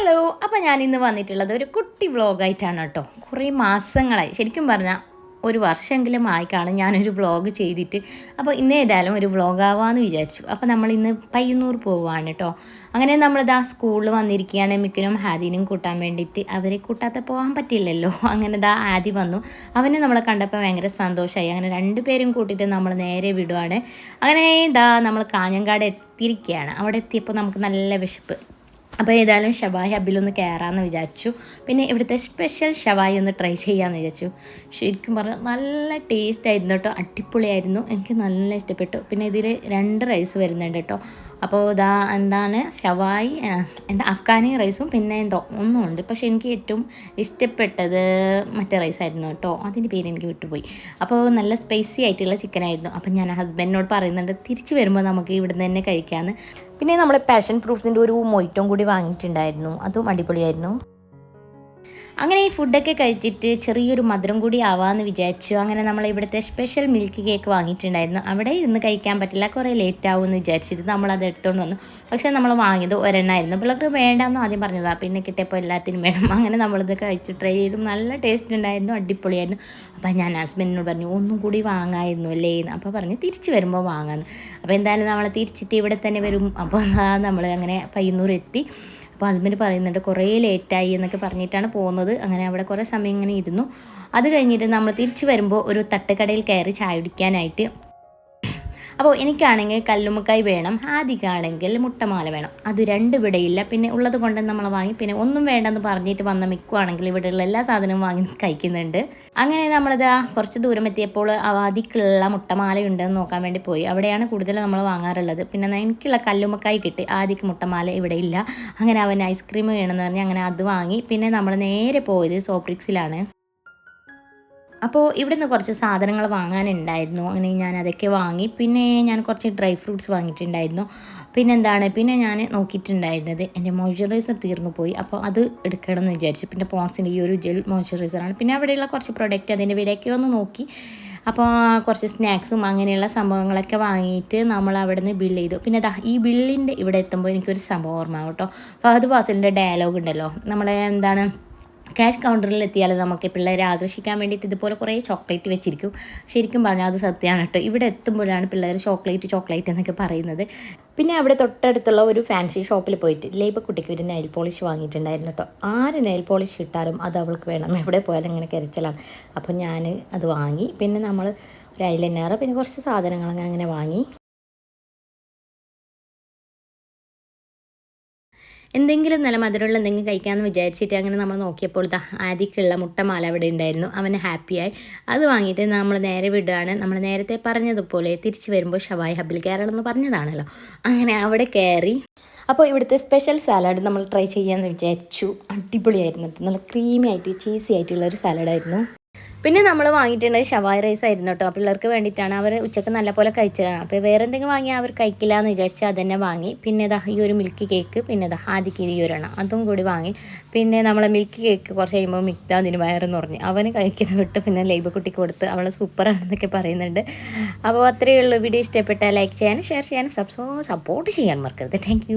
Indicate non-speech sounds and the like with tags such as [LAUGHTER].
Hello അപ്പോൾ ഞാൻ ഇന്ന് വന്നിട്ടുള്ളത് ഒരു കുട്ടി വ്ളോഗായിട്ടാണ് കേട്ടോ. കുറേ മാസങ്ങളായി. ശരിക്കും പറഞ്ഞാൽ ഒരു വർഷമെങ്കിലും ആയി കാണും ഞാനൊരു വ്ളോഗ് ചെയ്തിട്ട്. അപ്പോൾ ഇന്ന് ഏതായാലും ഒരു വ്ളോഗാവാന്ന് വിചാരിച്ചു. അപ്പോൾ നമ്മൾ ഇന്ന് പയ്യന്നൂർ പോവുകയാണ് കേട്ടോ. അങ്ങനെ നമ്മളിതാ സ്കൂളിൽ വന്നിരിക്കുകയാണ്. മിക്കനും ഹാദിനും കൂട്ടാൻ വേണ്ടിയിട്ട്. അവരെ കൂട്ടാത്ത പോകാൻ പറ്റില്ലല്ലോ. [LAUGHS] അങ്ങനെ ഇതാ ആദി വന്നു. അവനെ നമ്മളെ കണ്ടപ്പോൾ ഭയങ്കര സന്തോഷമായി അങ്ങനെ രണ്ടുപേരും കൂട്ടിയിട്ട് നമ്മൾ നേരെ വിടുവാണ്. അങ്ങനെ ഇതാ നമ്മൾ കാഞ്ഞങ്കാട് എത്തിയിരിക്കുകയാണ്. അവിടെ എത്തിയപ്പോൾ നമുക്ക് നല്ല വിശപ്പ്. അപ്പോൾ ഏതായാലും ഷവായി ഹബിലൊന്ന് കയറാമെന്ന് വിചാരിച്ചു. പിന്നെ ഇവിടുത്തെ സ്പെഷ്യൽ ഷവായി ഒന്ന് ട്രൈ ചെയ്യാമെന്ന് വിചാരിച്ചു. ശരിക്കും പറഞ്ഞാൽ നല്ല ടേസ്റ്റ് ആയിരുന്നു കേട്ടോ അടിപൊളിയായിരുന്നു. എനിക്ക് നല്ല ഇഷ്ടപ്പെട്ടു. പിന്നെ ഇതിൽ രണ്ട് റൈസ് വരുന്നുണ്ട് കേട്ടോ അപ്പോൾ ഇതാ എന്താണ് ഷവായി എന്താ അഫ്ഗാനി റൈസും പിന്നെ എന്തോ ഒന്നും ഉണ്ട് പക്ഷെ എനിക്ക് ഏറ്റവും ഇഷ്ടപ്പെട്ടത് മറ്റേ റൈസായിരുന്നു കേട്ടോ അതിന്റെ പേര് എനിക്ക് വിട്ടുപോയി. അപ്പോൾ നല്ല സ്പൈസി ആയിട്ടുള്ള ചിക്കനായിരുന്നു അപ്പോൾ അപ്പം ഞാൻ ഹസ്ബൻഡിനോട് പറയുന്നുണ്ട് തിരിച്ചു വരുമ്പോൾ നമുക്ക് ഇവിടുന്ന് തന്നെ കഴിക്കാമെന്ന് പിന്നെ നമ്മൾ പാഷൻ ഫ്രൂട്ട്സിന്റെ ഒരു മൊയ്റ്റവും കൂടി വാങ്ങിയിട്ടുണ്ടായിരുന്നു. അതും അടിപൊളിയായിരുന്നു. അങ്ങനെ ഈ ഫുഡൊക്കെ കഴിച്ചിട്ട് ചെറിയൊരു മധുരം കൂടി ആവാമെന്ന് വിചാരിച്ചു. അങ്ങനെ നമ്മൾ ഇവിടുത്തെ സ്പെഷ്യൽ മിൽക്ക് കേക്ക് വാങ്ങിയിട്ടുണ്ടായിരുന്നു. അവിടെ ഇരുന്ന് കഴിക്കാൻ പറ്റില്ല. കുറേ ലേറ്റ് ആവുമെന്ന് വിചാരിച്ചിട്ട് നമ്മളത് എടുത്തുകൊണ്ട് വന്നു. പക്ഷേ നമ്മൾ വാങ്ങിയത് ഒരെണ്ണമായിരുന്നു പിള്ളേർക്ക് വേണ്ടാന്ന് ആദ്യം പറഞ്ഞതാ. പിന്നെ കിട്ടിയപ്പോൾ എല്ലാത്തിനും വേണം. [LAUGHS] അങ്ങനെ നമ്മളിത് കഴിച്ചു. ട്രൈ ചെയ്തു. നല്ല ടേസ്റ്റ് ഉണ്ടായിരുന്നു. അടിപൊളിയായിരുന്നു. അപ്പോൾ ഞാൻ ഹസ്ബൻഡിനോട് പറഞ്ഞു ഒന്നും കൂടി വാങ്ങായിരുന്നു അല്ലേ അപ്പോൾ പറഞ്ഞ് തിരിച്ച് വരുമ്പോൾ വാങ്ങാമെന്ന് അപ്പോൾ എന്തായാലും നമ്മൾ തിരിച്ചിട്ട് ഇവിടെ തന്നെ വരും. അപ്പോൾ നമ്മൾ അങ്ങനെ പയ്യന്നൂർ എത്തി. അപ്പോൾ ഹസ്ബൻഡ് പറയുന്നുണ്ട് കുറേ ലേറ്റായി എന്നൊക്കെ പറഞ്ഞിട്ടാണ് പോകുന്നത്. അങ്ങനെ അവിടെ കുറേ സമയം ഇങ്ങനെ ഇരുന്നു. അത് കഴിഞ്ഞിട്ട് നമ്മൾ തിരിച്ച് വരുമ്പോൾ ഒരു തട്ടുകടയിൽ കയറി ചായ കുടിക്കാനായിട്ട് അപ്പോൾ എനിക്കാണെങ്കിൽ കല്ലുമ്മക്കായി വേണം ആദിക്കാണെങ്കിൽ മുട്ടമാല വേണം. അത് രണ്ട് ഇവിടെ ഇല്ല പിന്നെ ഉള്ളത് കൊണ്ട് നമ്മൾ വാങ്ങി പിന്നെ ഒന്നും വേണ്ടെന്ന് പറഞ്ഞിട്ട് വന്ന മിക്കുവാണെങ്കിൽ ഇവിടെയുള്ള എല്ലാ സാധനവും വാങ്ങി കഴിക്കുന്നുണ്ട്. അങ്ങനെ നമ്മളത് കുറച്ച് ദൂരം എത്തിയപ്പോൾ ആദിക്കുള്ള മുട്ടമാല ഉണ്ടെന്ന് നോക്കാൻ വേണ്ടി പോയി. അവിടെയാണ് കൂടുതൽ നമ്മൾ വാങ്ങാറുള്ളത്. പിന്നെ എനിക്കുള്ള കല്ലുമ്മക്കായി കിട്ടി. ആദിക്ക് മുട്ടമാല ഇവിടെ ഇല്ല. അങ്ങനെ അവൻ ഐസ്ക്രീം വേണമെന്ന് പറഞ്ഞ് അങ്ങനെ അത് വാങ്ങി. പിന്നെ നമ്മൾ നേരെ പോയത് സോപ്രിക്സിലാണ് അപ്പോൾ ഇവിടെ നിന്ന് കുറച്ച് സാധനങ്ങൾ വാങ്ങാനുണ്ടായിരുന്നു. അങ്ങനെ ഞാൻ അതൊക്കെ വാങ്ങി. പിന്നെ ഞാൻ കുറച്ച് ഡ്രൈ ഫ്രൂട്ട്സ് വാങ്ങിയിട്ടുണ്ടായിരുന്നു. പിന്നെ എന്താണ് പിന്നെ ഞാൻ നോക്കിയിട്ടുണ്ടായിരുന്നത് എന്റെ മോയ്സ്ചറൈസർ തീർന്നു പോയി. അപ്പോൾ അത് എടുക്കണം എന്ന് വിചാരിച്ചു. പിന്നെ പോൺസിന്റെ ഈ ഒരു ജെൽ മോയ്സ്ചറൈസറാണ് പിന്നെ അവിടെയുള്ള കുറച്ച് പ്രൊഡക്റ്റ് അതിന്റെ വിലയൊക്കെ ഒന്ന് നോക്കി. അപ്പോൾ കുറച്ച് സ്നാക്സും അങ്ങനെയുള്ള സംഭവങ്ങളൊക്കെ വാങ്ങിയിട്ട് നമ്മൾ അവിടെ നിന്ന് ബില്ല് ചെയ്തു. പിന്നെ ദാ ഈ ബില്ലിന്റെ ഇവിടെ എത്തുമ്പോൾ എനിക്കൊരു സംഭവം ഓർമ്മ കേട്ടോ. ഫഹദ് ഫാസിലിന്റെ ഡയലോഗ് ഉണ്ടല്ലോ. നമ്മളെ എന്താണ് ക്യാഷ് കൗണ്ടറിൽ എത്തിയാൽ നമുക്ക് പിള്ളേരെ ആകർഷിക്കാൻ വേണ്ടിയിട്ട് ഇതുപോലെ കുറേ ചോക്ലേറ്റ് വെച്ചിരിക്കും. ശരിക്കും പറഞ്ഞാൽ അത് സത്യമാണ് കേട്ടോ. ഇവിടെ എത്തുമ്പോഴാണ് പിള്ളേർ ചോക്ലേറ്റ് ചോക്ലേറ്റ് എന്നൊക്കെ പറയുന്നത്. പിന്നെ അവിടെ തൊട്ടടുത്തുള്ള ഒരു ഫാൻസി ഷോപ്പിൽ പോയിട്ട് ലേബക്കുട്ടിക്ക് ഒരു നെയിൽ പോളിഷ് വാങ്ങിയിട്ടുണ്ടായിരുന്നു കേട്ടോ. ആര് നെയിൽ പോളിഷ് ഇട്ടാലും അത് അവൾക്ക് വേണം. എവിടെ പോയാലും ഇങ്ങനെ കരച്ചിലാണ്. അപ്പോൾ ഞാൻ അത് വാങ്ങി. പിന്നെ നമ്മൾ ഒരു ഐലൈനർ പിന്നെ കുറച്ച് സാധനങ്ങളൊക്കെ അങ്ങനെ വാങ്ങി. എന്തെങ്കിലും നല്ല മധുരമുള്ള എന്തെങ്കിലും കഴിക്കാമെന്ന് വിചാരിച്ചിട്ട് അങ്ങനെ നമ്മൾ നോക്കിയപ്പോൾ ഇതാ ആദ്യക്കുള്ള മുട്ടമാല അവിടെ ഉണ്ടായിരുന്നു. അവന് ഹാപ്പിയായി അത് വാങ്ങിയിട്ട് നമ്മൾ നേരെ വിടുകയാണ് നമ്മൾ നേരത്തെ പറഞ്ഞതുപോലെ തിരിച്ചു വരുമ്പോൾ ഷവായ് ഹബിൽ കയറണം എന്ന് പറഞ്ഞതാണല്ലോ. അങ്ങനെ അവിടെ കയറി. അപ്പോൾ ഇവിടുത്തെ സ്പെഷ്യൽ സാലഡ് നമ്മൾ ട്രൈ ചെയ്യാമെന്ന് വിചാരിച്ചു. അടിപൊളിയായിരുന്നു. നല്ല ക്രീമി ആയിട്ട് ചീസി ആയിട്ടുള്ള ഒരു സാലഡായിരുന്നു പിന്നെ നമ്മൾ വാങ്ങിയിട്ടുള്ളത് ഷവായ് റൈസ് ആയിരുന്നു കേട്ടോ. പിള്ളേർക്ക് വേണ്ടിയിട്ടാണ് അവർ ഉച്ചയ്ക്ക് നല്ലപോലെ കഴിച്ചതാണ്. അപ്പോൾ വേറെ എന്തെങ്കിലും വാങ്ങിയാൽ അവർ കഴിക്കില്ല എന്ന് വിചാരിച്ച് അത് തന്നെ വാങ്ങി. പിന്നെ ഇതാ ഈ ഒരു മിൽക്ക് കേക്ക് പിന്നെ ഇതാ ആദ്യക്ക് ഈ ഒരെണ്ണം. അതും കൂടി വാങ്ങി. പിന്നെ നമ്മളെ മിൽക്ക് കേക്ക് കുറച്ച് കഴിയുമ്പോൾ മിക്ത അതിന് വയറെന്ന് പറഞ്ഞു. അവന് കഴിക്കുന്ന വിട്ട് പിന്നെ ലൈബ് കുട്ടിക്ക് കൊടുത്ത് അവൾ സൂപ്പറാണെന്നൊക്കെ പറയുന്നുണ്ട്. അപ്പോൾ അത്രയേ ഉള്ളൂ. വീഡിയോ ഇഷ്ടപ്പെട്ടാൽ ലൈക്ക് ചെയ്യാനും ഷെയർ ചെയ്യാനും സബ്സോ സപ്പോർട്ട് ചെയ്യാൻ മറക്കരുത്. താങ്ക്